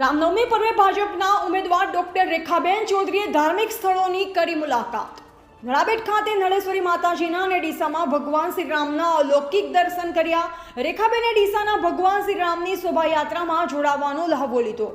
રામનવમી પર્વે ભાજપના ઉમેદવાર ડોક્ટર રેખાબેન ચૌધરીએ ધાર્મિક સ્થળોની કરી મુલાકાત. નળાબેટ ખાતે નળેશ્વરી માતાજીના અને ડીસામાં ભગવાન શ્રી રામના અલૌકિક દર્શન કર્યા. રેખાબેને ડીસાના ભગવાન શ્રી રામની શોભાયાત્રામાં જોડાવાનો લહાવો લીધો.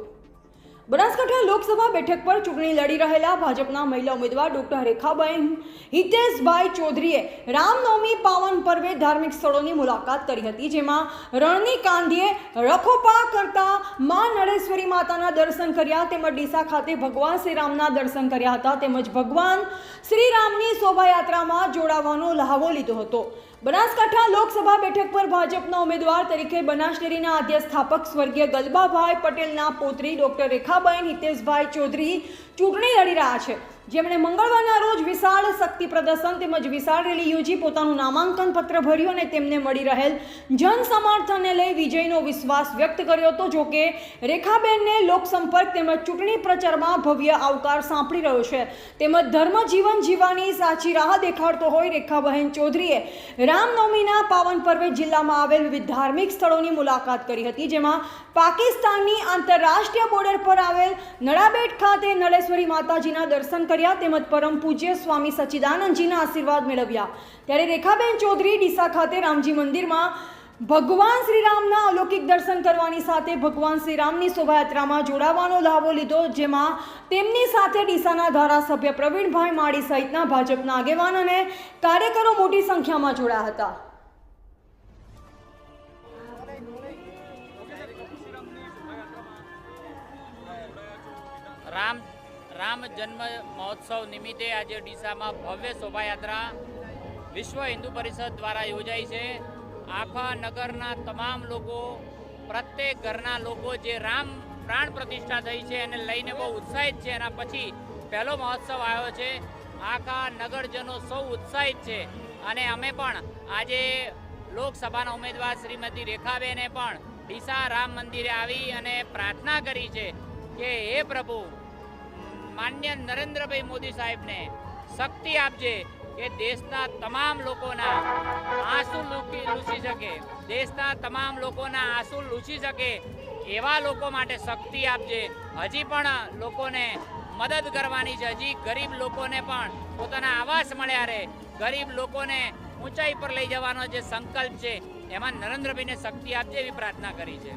બનાસકાંઠા લોકસભા બેઠક પર ચૂંટણી લડી રહેલા ભાજપના મહિલા ઉમેદવાર ડોક્ટર રેખાબેન હિતેશભાઈ ચૌધરીએ રામનવમી પાવન પર્વે ધાર્મિક સ્થળોની મુલાકાત કરી હતી, જેમાં રણની કાંધીએ રખોપા કરતા મા નળેશ્વરી માતાના દર્શન કર્યા તેમજ ડીસા ખાતે ભગવાન શ્રી રામના દર્શન કર્યા હતા, તેમજ ભગવાન શ્રી રામની શોભાયાત્રામાં જોડાવાનો લહાવો લીધો હતો. બનાસકાંઠા લોકસભા બેઠક પર ભાજપના ઉમેદવાર તરીકે બનાસ ડેરીના આદ્ય સ્વર્ગીય ગલબાભાઈ પટેલના પુત્રી ડોક્ટર રેખાબેન હિતેશભાઈ ચૌધરી ચૂંટણી લડી રહ્યા છે. જેમણે મંગળવારના રોજ વિશાળ શક્તિ પ્રદર્શન તેમજ વિશાળ રેલી યોજી પોતાનું નામાંકન પત્ર ભર્યું અને તેમને મળી રહેલ જન સમર્થનને લઈ વિજયનો વિશ્વાસ વ્યક્ત કર્યો હતો. જોકે રેખાબેનને લોકસંપર્ક તેમજ ચૂંટણી પ્રચારમાં ભવ્ય આવકાર સાંપડી રહ્યો છે. તેમજ ધર્મ જીવન જીવવાની સાચી રાહ દેખાડતો હોય રેખાબહેન ચૌધરીએ રામનવમીના પાવન પર્વે જિલ્લામાં આવેલ વિવિધ ધાર્મિક સ્થળોની મુલાકાત કરી હતી. જેમાં પાકિસ્તાનની આંતરરાષ્ટ્રીય બોર્ડર પર આવેલ નડાબેટ ખાતે નળેશ્વરી માતાજીના દર્શન કર્યા તેમજ પરમ પૂજ્ય સ્વામી સચ્ચિદાનંદજીના આશીર્વાદ મેળવ્યા. ત્યારે રેખાબેન ચૌધરી ડીસા ખાતે રામજી મંદિરમાં ભગવાન શ્રીરામના અલૌકિક દર્શન કરવાની સાથે ભગવાન શ્રીરામની શોભાયાત્રામાં જોડાવાનો લાભો લીધો, જેમાં તેમની સાથે ડીસાના ધારાસભ્ય પ્રવીણભાઈ માળી સહિતના ભાજપના આગેવાન અને કાર્યકરો મોટી સંખ્યામાં જોડાયા હતા. રામ રામ જન્મ મહોત્સવ નિમિત્તે આજે ડીસામાં ભવ્ય શોભાયાત્રા વિશ્વ હિન્દુ પરિષદ દ્વારા યોજાઈ છે. આખા નગરના તમામ લોકો, પ્રત્યેક ઘરના લોકો જે રામ પ્રાણ પ્રતિષ્ઠા થઈ છે એને લઈને બહુ ઉત્સાહિત છે. એના પછી પહેલો મહોત્સવ આવ્યો છે. આખા નગરજનો સૌ ઉત્સાહિત છે. અને અમે પણ આજે લોકસભાના ઉમેદવાર શ્રીમતી રેખાબેને પણ ડીસા રામ મંદિરે આવી અને પ્રાર્થના કરી છે કે હે પ્રભુ માન્ય નરેન્દ્રભાઈ મોદી સાહેબને શક્તિ આપજે કે દેશના તમામ લોકોના આંસુ લૂછી શકે. દેશના તમામ લોકોના આંસુ લૂછી શકે એવા લોકો માટે શક્તિ આપજે. હજી પણ લોકોને મદદ કરવાની છે. હજી ગરીબ લોકોને પણ પોતાના આવાસ મળ્યા રહે. ગરીબ લોકોને ઊંચાઈ પર લઈ જવાનો જે સંકલ્પ છે, એમાં નરેન્દ્રભાઈને શક્તિ આપજે એવી પ્રાર્થના કરી છે.